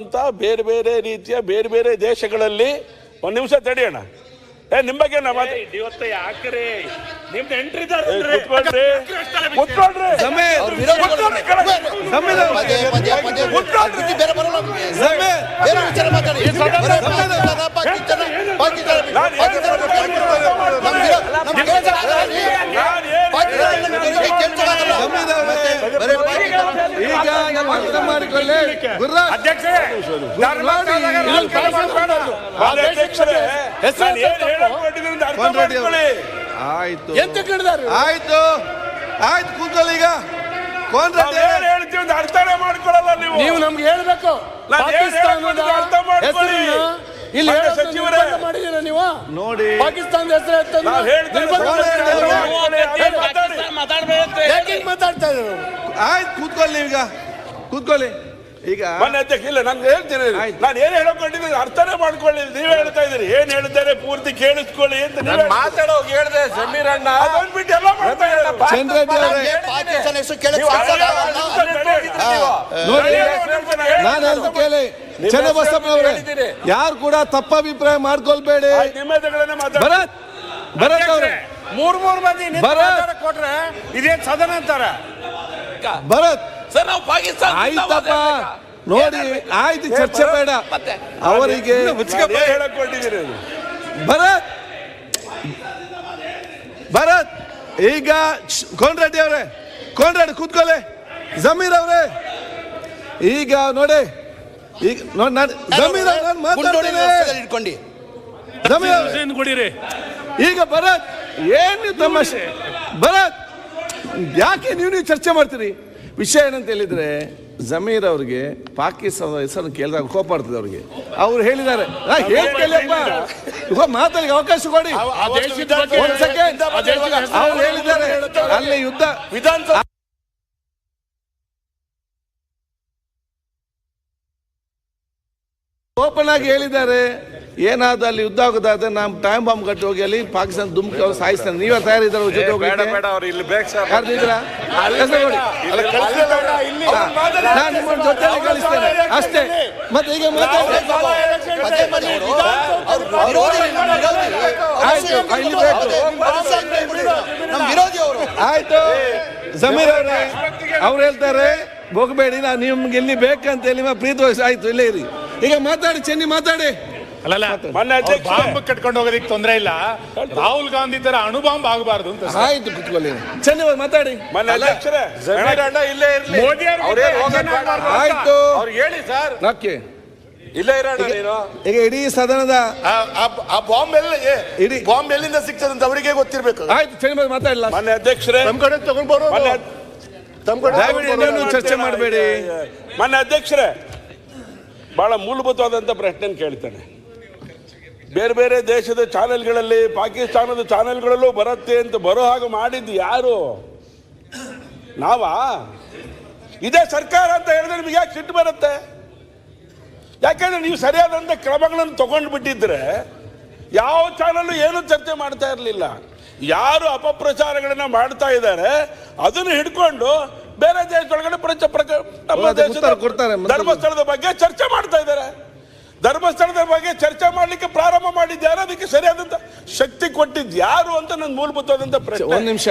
ಅಂತ ಬೇರೆ ಬೇರೆ ರೀತಿಯ ಬೇರೆ ಬೇರೆ ದೇಶಗಳಲ್ಲಿ ಒಂದ್ ನಿಮಿಷ ತಡಿಯೋಣ. ಏ ನಿಮ್ ಬಗ್ಗೆ ಕುತ್ಕೊಳ್ರಿ ಕುತ್ಕೊಳ್ರಿ ಕುತ್ಕೊಳ್ರಿ ಆಯ್ತು. ಆಯ್ತು. ಆಯ್ತು ಕೂತ್ಕೊಳ್ಳಿ ಈಗ. ಅರ್ಥನೇ ಮಾಡ್ಕೊಳ್ಳಲ್ಲ ನೀವು. ನೀವು ನಮ್ಗೆ ಹೇಳ್ಬೇಕು. ಇಲ್ಲಿ ಸಚಿವರೇ. ನಿರ್ಬಂಧ ನೀವು? ನೋಡಿ. ಪಾಕಿಸ್ತಾನದ ಹೆಸರು ಮಾತಾಡ್ತಾ ಇದ್ರು ಆಯ್ತು ಕೂತ್ಕೊಳ್ಳಿ ಈಗ. ಕೂತ್ಕೊಳ್ಳಿ. ಈಗ ಮನೆ ಅಧ್ಯಕ್ಷ ಇಲ್ಲ ನಾನು ಹೇಳ್ತೀನಿ. ಆಯ್ತು. ನಾನು ಏನ್ ಹೇಳಕೊಂಡಿದ್ದೀನಿ ಅರ್ಥನೇ ಮಾಡ್ಕೊಳ್ಳಿ ನೀವೇ ಹೇಳ್ತಾ ಇದೀರಿ ಏನ್ ಹೇಳ್ತಾರೆ ಪೂರ್ತಿ ಕೇಳಿಸ್ಕೊಳ್ಳಿ ಅಂತ ನೀವ್ ಮಾತಾಡೋ ಹೇಳ್ದೆ ಸಮೀರ್ ಅಣ್ಣ. ಅದೊಂದ್ ಎಲ್ಲ ಮಾಡ್ತಾ ಇದ್ದಾರೆ. ನಾನು ಹೇಳ್ದು ಕೇಳಿ. ಚನ್ನಬಸಪ್ಪ ಅವರೇ ಯಾರು ಕೂಡ ತಪ್ಪ ಅಭಿಪ್ರಾಯ ಮಾಡ್ಕೊಳ್ಬೇಡಿ. ಭರತ್ ಭರತ್ ಅವರೇ. ಮೂರ್ ಮೂರ್ ಮಂದಿ ಕೊಟ್ರೆ ಇದೇನ್ ಸದನ ಅಂತಾರ? ಭರತ್. ಸರ್ ನಾವು ಪಾಕಿಸ್ತಾನ ಆಯ್ತಪ್ಪ. ನೋಡಿ ಆಯ್ತು ಚರ್ಚೆ ಬೇಡ. ಅವರಿಗೆ? ಭರತ್! ಭರತ್! ಈಗ ಕೋನ್ರೆಡ್ಡಿ ಅವರೇ ಕೋನ್ರೆಡ್ಡಿ ಕೂತ್ಕೊಳ್ಳಿ. ಜಮೀರ್ ಅವರೇ! ಈಗ ನೋಡಿ ಈಗ ನೋಡಿ ನಾನು ಜಮೀರ್ ಅವ್ರೆ, ಮಾತಾಡ್ತೀನಿ. ಜಮೀರ್ ಅವ್ರೆ. ಕುಡೀರಿ. ಈಗ ಭರತ್ ಏನು ತಮಾಷೆ ಭರತ್ ಯಾಕೆ ನೀವು ನೀವು ಚರ್ಚೆ ಮಾಡ್ತೀರಿ? ವಿಷಯ ಏನಂತ ಹೇಳಿದ್ರೆ ಜಮೀರ್ ಅವ್ರಿಗೆ ಪಾಕಿಸ್ತಾನದ ಹೆಸರನ್ನು ಕೇಳಿದಾಗ ಕೋಪ ಬರ್ತದೆ ಅವ್ರಿಗೆ. ಅವ್ರು ಹೇಳಿದ್ದಾರೆ ನಾ ಹೇಳ್ತೇನೆಪ್ಪ ಇವಾಗ ಮಾತಾಡಿ ಅವಕಾಶ ಕೊಡಿ. ಆ ದೇಶದ ಬಗ್ಗೆ ಒಂದ್ ಸೆಕೆಂಡ್. ಆ ದೇಶದ ಅವ್ರು ಹೇಳಿದ್ದಾರೆ ಅಲ್ಲಿ ಯುದ್ಧ. ವಿಧಾನಸಭೆ ಓಪನ್ ಆಗಿ ಹೇಳಿದ್ದಾರೆ. ಏನಾದ್ರು ಅಲ್ಲಿ ಯುದ್ಧ ಆಗೋದಾದ್ರೆ ನಾವು ಟೈಮ್ ಬಾಂಬ್ ಕಟ್ಟಿ ಹೋಗಿ ಅಲ್ಲಿ ಪಾಕಿಸ್ತಾನ ದುಮ್ಕಿ ಅವ್ರು ಸಾಯಿಸ್ತಾನೆ ನೀವೇ ತಯಾರಿದ್ದಾರೆ ಅವ್ರ ಜೊತೆ ಹೋಗ್ಲಿಕ್ಕೆ ನೋಡಿ. ನಾನು ನಿಮ್ಮ ಜೊತೆ ಕಳಿಸ್ತೇನೆ. ಅಷ್ಟೇ. ಮತ್ತೆ ಈಗ ಮಾತಾಡಿ ಪದೇ ಪದೇ ಅವರು ಅವ್ರ ವಿರೋಧಿ ನಮ್ಮ ವಿರೋಧಿ ಆಯ್ತು, ಇಲ್ಲಿ ಬೇಕು. ನಮ್ಮ ವಿರೋಧಿ ಅವರು. ಆಯ್ತು. ಜಮೀರ್ ಅವರೇ ಅವ್ರು ಹೇಳ್ತಾರೆ ಹೋಗಬೇಡಿ ನಾನು ನಿಮ್ಗೆ ಇಲ್ಲಿ ಬೇಕಂತ ಹೇಳಿ ಪ್ರೀತಿ ವಹಿಸಿ. ಆಯ್ತು ಇಲ್ಲೇ ಇರಿ. ಈಗ ಮಾತಾಡಿ ಚೆನ್ನಿ ಮಾತಾಡಿ. ಅಲ್ಲಲ್ಲ ಮೊನ್ನೆ ಅಧ್ಯಕ್ಷ. ಬಾಂಬ್ ಕಟ್ಕೊಂಡು ಹೋಗೋದಕ್ಕೆ ತೊಂದರೆ ಇಲ್ಲ. ರಾಹುಲ್ ಗಾಂಧಿ ತರ ಅಣು ಬಾಂಬ್ ಆಗಬಾರ್ದು ಅಂತ ಆಯ್ತು ಕುತ್ಕೊಳ್ಳಿ. ಚೆನ್ನಿ ಮಾತಾಡಿ. ಮೊನ್ನೆ ಅಧ್ಯಕ್ಷರೇ ಅಣ್ಣ ಇಲ್ಲೇ ಇರ್ಲಿ. ಮೋದಿ ಅವ್ರು ಆಯ್ತು. ಅವ್ರು ಹೇಳಿ ಸರ್. ಓಕೆ ಇಲ್ಲೇ ಇರೋಣ ನೀನು. ಈಗ ಇಡೀ ಸದನದ ಆ ಬಾಂಬ್ ಎಲ್ಲ ಇಡೀ ಬಾಂಬ್ ಎಲ್ಲಿಂದ ಸಿಗ್ತದೆ ಅಂತ ಅವರಿಗೆ ಗೊತ್ತಿರ್ಬೇಕು. ಆಯ್ತು ಚೆನ್ನಿ ಬಗ್ಗೆ ಮಾತಾಡಲ್ಲ ಮೊನ್ನೆ ಅಧ್ಯಕ್ಷರೇ ನಮ್ ಕಡೆ ತಗೊಂಡ್ ಬರೋದು ಮೊನ್ನೆ ತಮ್ ಕಡೆ ದಯವಿಟ್ಟು ಇನ್ನೇನು ಚರ್ಚೆ ಮಾಡಬೇಡಿ. ಮೊನ್ನೆ ಅಧ್ಯಕ್ಷರೇ ಬಹಳ ಮೂಲಭೂತವಾದಂತ ಪ್ರಶ್ನೆ ಕೇಳ್ತಾನೆ. ಬೇರೆ ಬೇರೆ ದೇಶದ ಚಾನೆಲ್ಗಳಲ್ಲಿ ಪಾಕಿಸ್ತಾನದ ಚಾನೆಲ್ಗಳಲ್ಲೂ ಬರುತ್ತೆ ಅಂತ ಬರೋ ಹಾಗೆ ಮಾಡಿದ್ದು ಯಾರು? ನಾವಾ? ಇದೇ ಸರ್ಕಾರ ಅಂತ ಹೇಳಿದ್ರೆ ನಿಮ್ಗೆ ಯಾಕೆ ಸಿಟ್ಟು ಬರುತ್ತೆ? ಯಾಕೆಂದ್ರೆ ನೀವು ಸರಿಯಾದಂಥ ಕ್ರಮಗಳನ್ನು ತಗೊಂಡು ಬಿಟ್ಟಿದ್ರೆ ಯಾವ ಚಾನಲ್ ಏನು ಚರ್ಚೆ ಮಾಡ್ತಾ ಇರಲಿಲ್ಲ. ಯಾರು ಅಪಪ್ರಚಾರಗಳನ್ನ ಮಾಡ್ತಾ ಇದ್ದಾರೆ ಅದನ್ನು ಹಿಡ್ಕೊಂಡು ಬೇರೆ ದೇಶದೊಳಗಡೆ ಪ್ರಚ ಪ್ರಕ ನಮ್ಮ ದೇಶದ ಧರ್ಮಸ್ಥಳದ ಬಗ್ಗೆ ಚರ್ಚೆ ಮಾಡ್ತಾ ಇದ್ದಾರೆ. ಧರ್ಮಸ್ಥಳದ ಬಗ್ಗೆ ಚರ್ಚೆ ಮಾಡ್ಲಿಕ್ಕೆ ಪ್ರಾರಂಭ ಮಾಡಿದ್ಯಾರು? ಅದಕ್ಕೆ ಸರಿಯಾದಂತ ಶಕ್ತಿ ಕೊಟ್ಟಿದ್ ಯಾರು ಅಂತ ನನ್ನ ಮೂಲಭೂತವಾದಂತ ಪ್ರಶ್ನೆ. ಒಂದ್ ನಿಮಿಷ.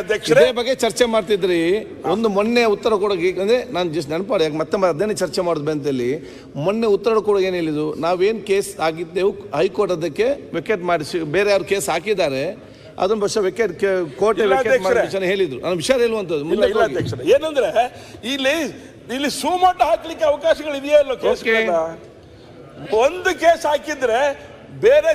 ಅಧ್ಯಕ್ಷರೇ. ಬಗ್ಗೆ ಚರ್ಚೆ ಮಾಡ್ತಿದ್ರಿ. ಒಂದು ಮೊನ್ನೆ ಉತ್ತರ ಕೊಡೋಕೆ ಅಂದ್ರೆ ನಾನು ಜಸ್ಟ್ ನೆನಪಾಡಿ ಯಾಕೆ ಮತ್ತೆ ಅದನ್ನೇ ಚರ್ಚೆ ಮಾಡೋದು ಬಂತಲ್ಲಿ ಮೊನ್ನೆ ಉತ್ತರ ಕೊಡೋಕೆ ಏನು ಹೇಳಿದ್ರು ನಾವೇನು ಕೇಸ್ ಆಗಿದ್ದೆವು? ಹೈಕೋರ್ಟ್ ಅದಕ್ಕೆ ವಿಕೆಟ್ ಮಾಡಿಸಿ ಬೇರೆ ಯಾರು ಕೇಸ್ ಹಾಕಿದ್ದಾರೆ? ಅದನ್ನ ಬಹುಶಃ ವೆಕೆಟ್ ಕೋಟೆ ವೆಕೆಟ್ ಹೇಳಿದ್ರು. ನಾನು ವಿಷಯ ಹೇಳುವಂಥದ್ದು. ಇಲ್ಲ ಮುಂದೆ ಇಲ್ಲ ಅಧ್ಯಕ್ಷರೇ. ಏನಂದ್ರೆ ಇಲ್ಲಿ ಇಲ್ಲಿ ಸುಮೋಟ ಹಾಕ್ಲಿಕ್ಕೆ ಅವಕಾಶಗಳು ಇದೆಯಾ ಇಲ್ಲೋ ಕೇಸ್ ಒಂದು ಕೇಸ್ ಹಾಕಿದ್ರೆ ಬೇರೆ